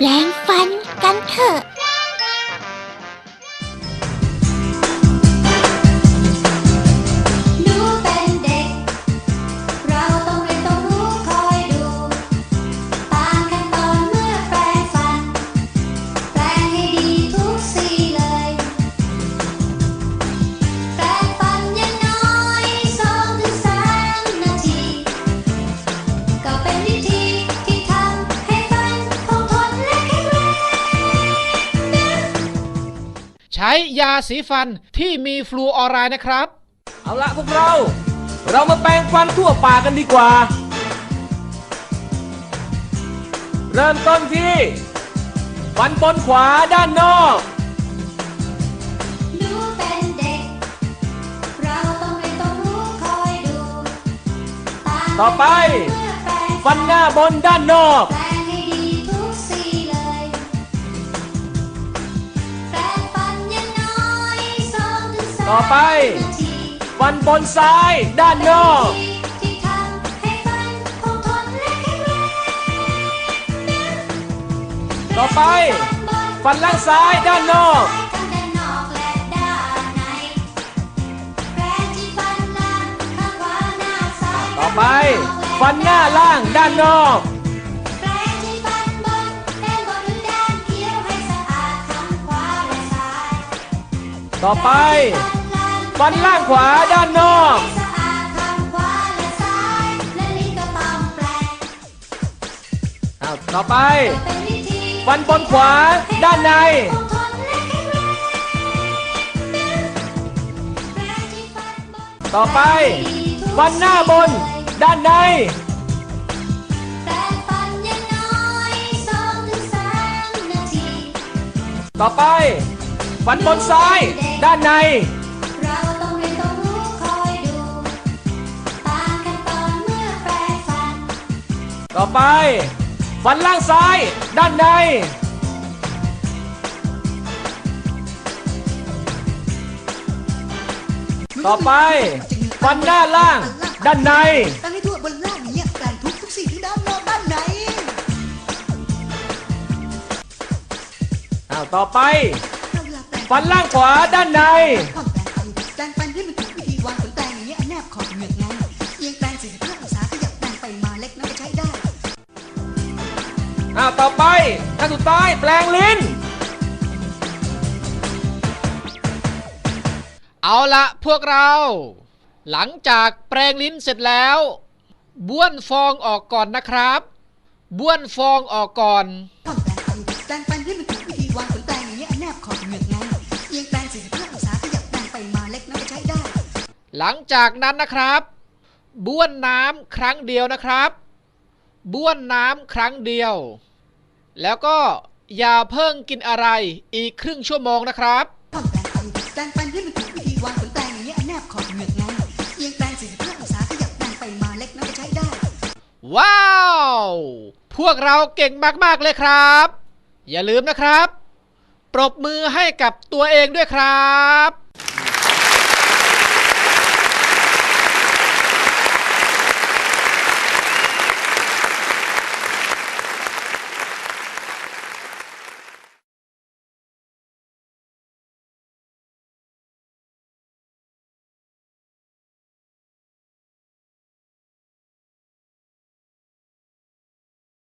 แปลงฟันกันเถอะ ใช้ยาสีฟันที่มีฟลูออไรด์นะครับ เอาละพวกเรา เรามาแปรงฟันทั่วปากกันดีกว่า เริ่มต้นที่ ฟันบนขวาด้านนอกหนูเป็นเด็ก เราต้องเรียนต้องรู้คอยดู ต่อไปเมื่อแปรงฟันหน้าบนด้านนอก แปรง ต่อไปฟันบนซ้ายด้านนอกต่อไป ฟันล่างซ้ายด้านนอกต่อไป ฟันหน้าล่างด้านนอกต่อไป ฟันล่างฟันล่างขวาด้านนอกสะอาดทั้งขวาและซ้ายและลิ้นก็ต้องแปลงต่อไปฟันบนขวาด้านใน ต่อไปฟันหน้าบน ด้านใน ต่อไปฟันบนซ้าย ด้านใน ไป ฟันล่างซ้าย ด้านใน ต่อไป ฟันหน้าล่าง ด้านใน ตั้งให้ทั่วบนล่างอย่างเงี้ยแปลงทุกทุกสิ่งที่ด้านนอกด้านในอ้าว ต่อไปเราเวลาแปลงฟันล่างขวาด้านใน อ้าวต่อไปขั้นสุดท้ายแปลงลิ้น เอาละพวกเรา หลังจากแปรงลิ้นเสร็จแล้ว บ้วนฟองออกก่อนนะครับ บ้วนฟองออกก่อนก่อนแปลงฟันแปลงฟันให้มันถูกวิธีวางขนแปรงอย่างเงี้ยแนบขอบเหงือกไงเอียงแปลง45องศาขยับแปลงไปมาเล็กน้อยก็ใช้ได้ หลังจากนั้นนะครับ บ้วนน้ำครั้งเดียวนะครับ บ้วนน้ำครั้งเดียว แล้วก็อย่าเพิ่งกินอะไรอีกครึ่งชั่วโมงนะครับก่อนแปลงฟันแปลงฟันให้มันถูกวิธีวางขนแปรงอย่างเงี้ยแนบขอบเหงือกไงเอียงแปลง45องศาขยับแปลงไปมาเล็กน้อยก็ใช้ได้ ว้าว พวกเราเก่งมากๆเลยครับ อย่าลืมนะครับ ปรบมือให้กับตัวเองด้วยครับ